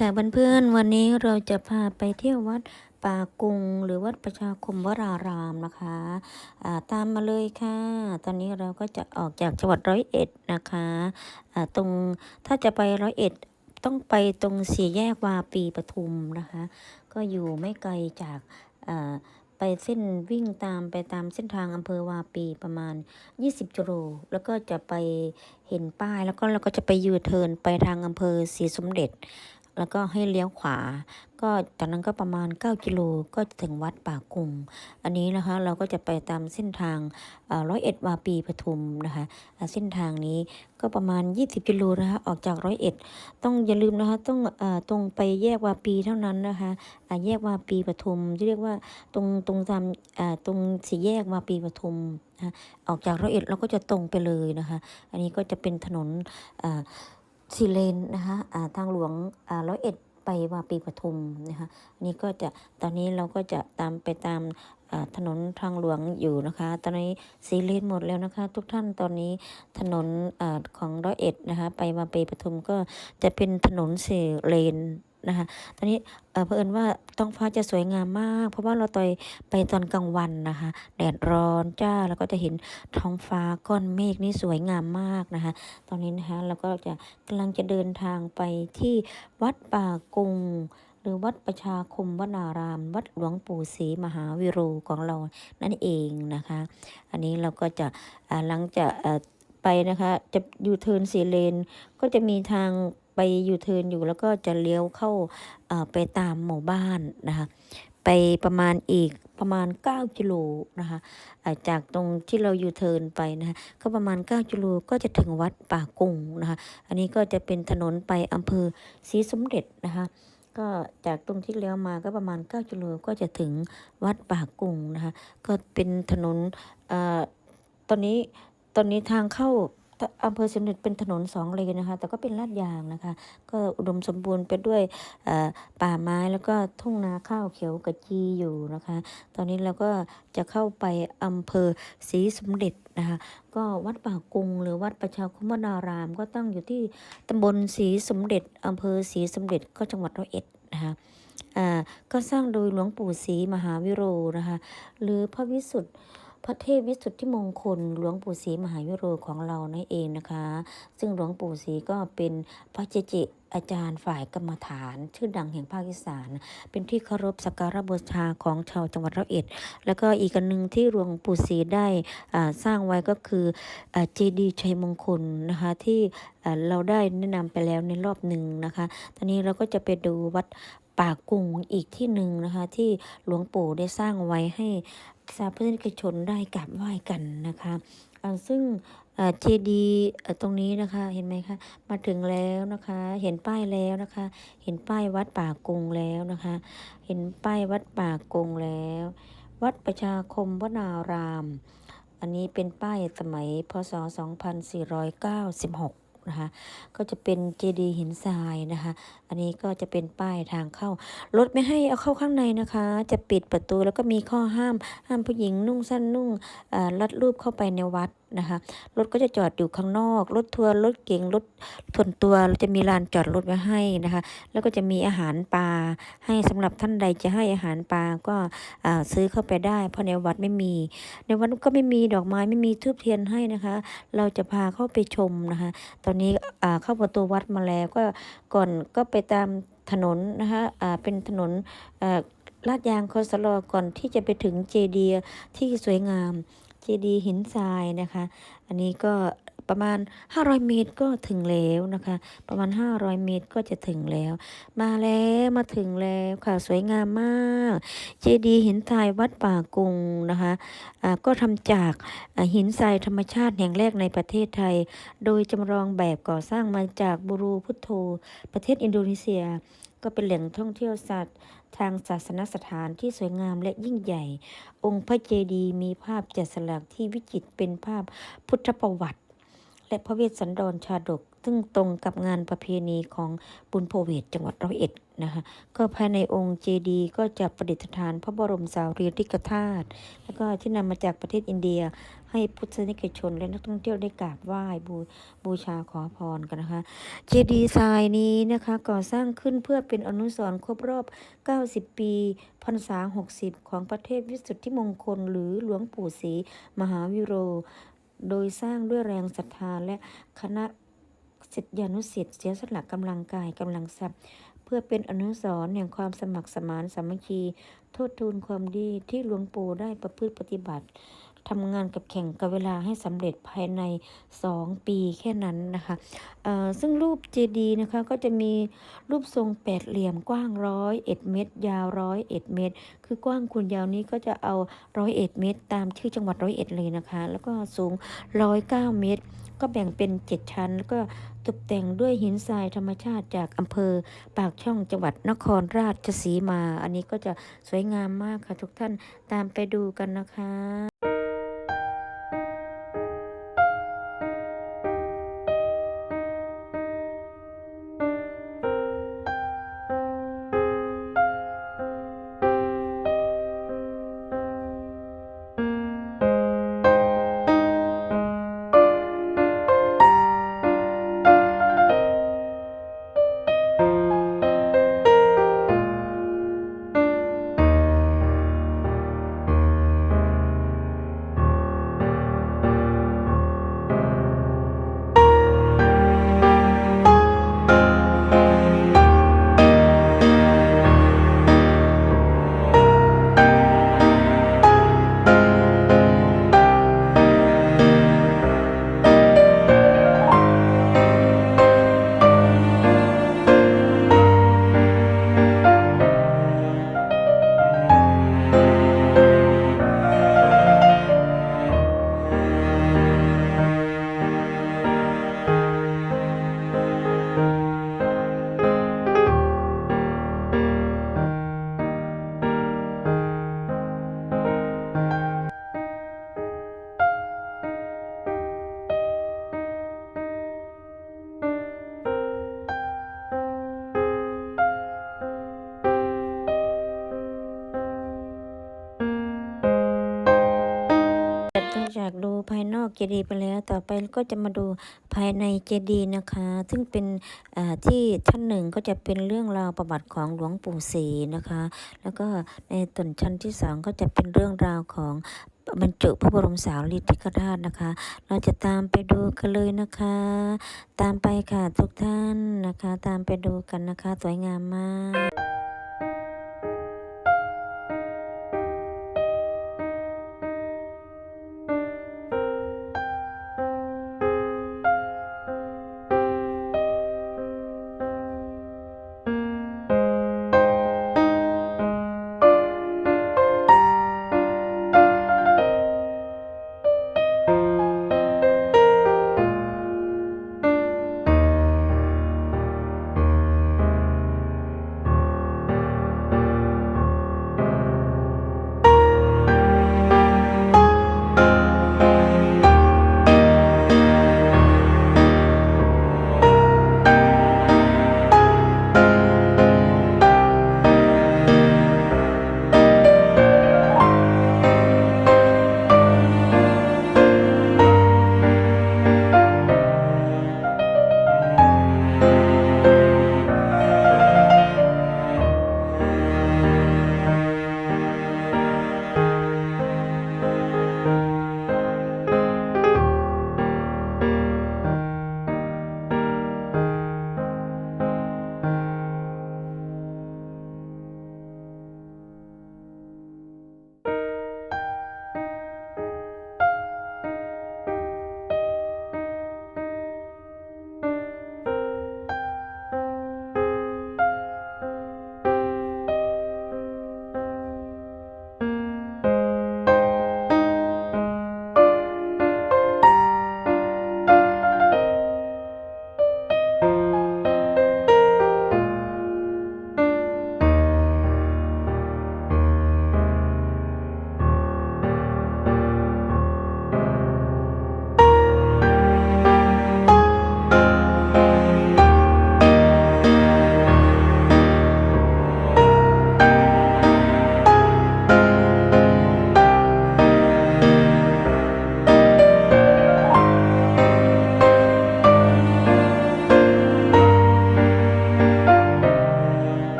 ค่ะเพื่อนๆวันนี้เราจะพาไปเที่ยววัดป่ากุง หรือวัดประชาคมวรารามนะคะอ่าตามมาเลยค่ะ ตอนนี้เราก็จะออกจากจังหวัดร้อยเอ็ดนะคะอ่าตรงถ้าจะไปร้อยเอ็ดต้องไปตรงสี่แยกวาปีปทุมนะคะ ก็อยู่ไม่ไกลจากไปเส้นวิ่งตามไปตามเส้นทางอำเภอวาปีประมาณ 20กิโลแล้วก็จะไปเห็นป้ายแล้วก็เราก็จะไปยูเทิร์นไปทางอำเภอศรีสมเด็จ แล้วก็ให้เลี้ยวขวา ก็จากนั้นก็ประมาณ 9 กิโลก็จะถึงวัดป่ากุงอันนี้นะคะเราก็จะไปตามเส้นทางร้อยเอ็ดวาปีปทุมนะคะเส้นทางนี้ก็ประมาณ 20 กิโลนะคะออกจากร้อยเอ็ดต้องอย่าลืมนะคะต้องอตรงไปแยกวาปีเท่านั้นนะคะแยกวาปีปทุมที่เรียกว่าตรงตรงตามตรงสี่แยกวาปีปทุมนะะออกจากร้อยเอ็ดเราก็จะตรงไปเลยนะคะ อันนี้ก็จะเป็นถนนอ่า สี่เลนนะคะทางหลวงร้อยเอ็ดไปวาปีปทุมนะคะนี่ก็จะตอนนี้เราก็จะตามไปตามถนนทางหลวงอยู่นะคะ ตอนนี้สีเลนหมดแล้วนะคะ ทุกท่านตอนนี้ถนนอของร้อยเอ็ดนะคะ ไปวาปีปทุมก็จะเป็นถนนสี่เลน นะคะ ตอนนี้เอ่อเผอิญว่าท้องฟ้าจะสวยงามมาก เพราะว่าเราตอยไปตอนกลางวันนะคะ แดดร้อนจ้าแล้วก็จะเห็นท้องฟ้าก้อนเมฆนี่สวยงามมากนะคะ ตอนนี้นะคะเราก็จะกำลังจะเดินทางไปที่วัดป่ากุงหรือวัดประชาคมวนาราม วัดหลวงปู่ศรีมหาวิโรของเรานั่นเองนะคะ อันนี้เราก็จะหลังจากไปนะคะ จะยูเทิร์นสีเลนก็จะมีทาง ไปยูเทิร์นอยู่แล้วก็จะเลี้ยวเข้าไปตามหมู่บ้านนะคะไปประมาณอีกประมาณ 9กิโลนะคะจากตรงที่เรายูเทินไปนะคะก็ประมาณ 9กิโลก็จะถึงวัดป่ากุงนะคะอันนี้ก็จะเป็นถนนไปอำเภอศรีสมเด็จนะคะก็จากตรงที่เลี้ยวมาก็ประมาณ 9กิโลก็จะถึงวัดป่ากุงนะคะก็เป็นถนนตอนนี้ตอนนี้ทางเข้า อำเภอสมเด็จเป็นถนนสองเลนนะคะ แต่ก็เป็นลาดยางนะคะ ก็อุดมสมบูรณ์ไปด้วยป่าไม้แล้วก็ทุ่งนาข้าวเขียวกระจีอยู่นะคะ ตอนนี้เราก็จะเข้าไปอำเภอศรีสมเด็จนะคะ ก็วัดป่ากุงหรือวัดประชาคมนาราม ก็ตั้งอยู่ที่ตำบลศรีสมเด็จอำเภอศรีสมเด็จก็จังหวัดร้อยเอ็ดนะคะก็สร้างโดยหลวงปู่ศรีมหาวิโรนะคะ หรือพระวิสุทธิ์ พระเทพวิสุทธิมงคลหลวงปู่ศรีมหาวิโรของเรานั่นเองนะคะ ซึ่งหลวงปู่ศรีก็เป็นพระเจจิอาจารย์ฝ่ายกรรมฐาน ชื่อดังแห่งภาคอีสาน เป็นที่เคารพสักการะบูชาของชาวจังหวัดร้อยเอ็ด แล้วก็อีกอันหนึ่งที่หลวงปู่ศรีได้สร้างไว้ก็คือเจดีย์ชัยมงคลนะคะที่เราได้แนะนำไปแล้วในรอบหนึ่งนะคะ ตอนนี้เราก็จะไปดูวัดป่ากุงอีกที่หนึ่งนะคะ ที่หลวงปู่ได้สร้างไว้ให้ สาธุนิกชนได้กราบไหว้กันนะคะอ่าซึ่งเจดีตรงนี้นะคะเห็นไหมคะมาถึงแล้วนะคะ เห็นป้ายแล้วนะคะ เห็นป้ายวัดป่ากุงแล้วนะคะ เห็นป้ายวัดป่ากุงแล้ว วัดประชาคมวนาราม อันนี้เป็นป้ายสมัยพศ 2496 นะคะ ก็จะเป็นเจดีย์หินทรายนะคะ อันนี้ก็จะเป็นป้ายทางเข้ารถไม่ให้เอาเข้าข้างในนะคะ จะปิดประตูแล้วก็มีข้อห้ามห้ามผู้หญิงนุ่งสั้นนุ่งลัดรูปเข้าไปในวัดนะคะรถก็จะจอดอยู่ข้างนอก รถทัวร์รถเก๋งรถส่วนตัวจะมีลานจอดรถไว้ให้นะคะ แล้วก็จะมีอาหารปลาให้สำหรับท่านใดจะให้อาหารปลาก็าซื้อเข้าไปได้ เพราะในวัดไม่มี ในวัดก็ไม่มีดอกไม้ไม่มีทูบเทียนให้นะคะ เราจะพาเข้าไปชมนะคะ ตอนนี้เข้าประตูวัดมาแล้วก็ก่อนก็ไปตามถนนนะคะเป็นถนนลาดยางคอสลอก่อนที่จะไปถึงเจดีย์ที่สวยงาม เจดีย์หินทรายนะคะ อันนี้ก็ประมาณ 500 เมตรก็ถึงแล้วนะคะ ประมาณ 500 เมตรก็จะถึงแล้ว มาแล้วมาถึงแล้วค่ะสวยงามมาก เจดีย์หินทรายวัดป่ากุงนะคะอ่าก็ทำจากหินทรายธรรมชาติแห่งแรกในประเทศไทย โดยจำลองแบบก่อสร้างมาจากบูรูพุทโธประเทศอินโดนีเซีย ก็เป็นแหล่งท่องเที่ยวสัตว์ ทางศาสนสถานที่สวยงามและยิ่งใหญ่ องค์พระเจดีย์มีภาพแกะสลักที่วิจิตรเป็นภาพพุทธประวัติ และพระเวสสันดรชาดก ซึ่งตรงกับงานประเพณีของบุญโพเวทจังหวัดร้อยเอ็ด นะคะก็ภายในองค์เจดีย์ก็จะประดิษฐานพระบรมสารีริกธาตุแล้วก็ที่นำมาจากประเทศอินเดีย ให้พุทธนิกชนและนักท่องเที่ยวได้กราบไหว้บูบูชาขอพรกันนะคะเจดีย์ทรายนี้นะคะก่อสร้างขึ้นเพื่อเป็นอนุสรณ์ครบรอบ 90 ปีพรรษา 60 ของประเทศวิสุทธิมงคล หรือหลวงปู่ศรีมหาวิโร โดยสร้างด้วยแรงศรัทธาและคณะศิษยานุศิษย์เสียสละกำลังกายกำลังทรัพย์ เพื่อเป็นอนุสรณ์แห่งความสมัครสมานสามัคคีโทษทูลความดีที่หลวงปู่ได้ประพฤติปฏิบัติ ทำงานกับแข่งกับเวลาให้สำเร็จภายใน 2 ปีแค่นั้นนะคะซึ่งรูปเจดีย์นะคะก็จะมีรูปทรงแปดเหลี่ยมกว้างร้อยเอ็ดเมตร ยาวร้อยเอ็ดเมตร คือกว้างคูณยาวนี้ก็จะเอาร้อยเอ็ดเมตร ตามชื่อจังหวัดร้อยเอ็ดเลยนะคะ แล้วก็สูงร้อยเก้าเมตร ก็แบ่งเป็นเจ็ดชั้น แล้วก็ตกแต่งด้วยหินทรายธรรมชาติจากอำเภอ ปากช่องจังหวัดนครราชสีมา อันนี้ก็จะสวยงามมากค่ะทุกท่านตามไปดูกันนะคะ เจดีย์ไปแล้ว ต่อไปก็จะมาดูภายในเจดีย์นะคะ ซึ่งเป็นที่ชั้นหนึ่งก็จะเป็นเรื่องราวประวัติของหลวงปู่ศรีนะคะ แล้วก็ในส่วนชั้นที่สองก็จะเป็นเรื่องราวของบรรจุพระบรมสารีริกธาตุนะคะ เราจะตามไปดูกันเลยนะคะ ตามไปค่ะทุกท่านนะคะ ตามไปดูกันนะคะ สวยงามมาก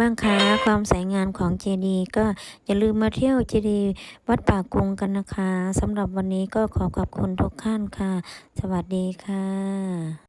บ้างคะ ความสวยงามของเจดีย์ก็อย่าลืมมาเที่ยวเจดีย์วัดป่ากรุงกันนะคะสำหรับวันนี้ก็ขอขอบคุณทุกท่านค่ะ สวัสดีค่ะ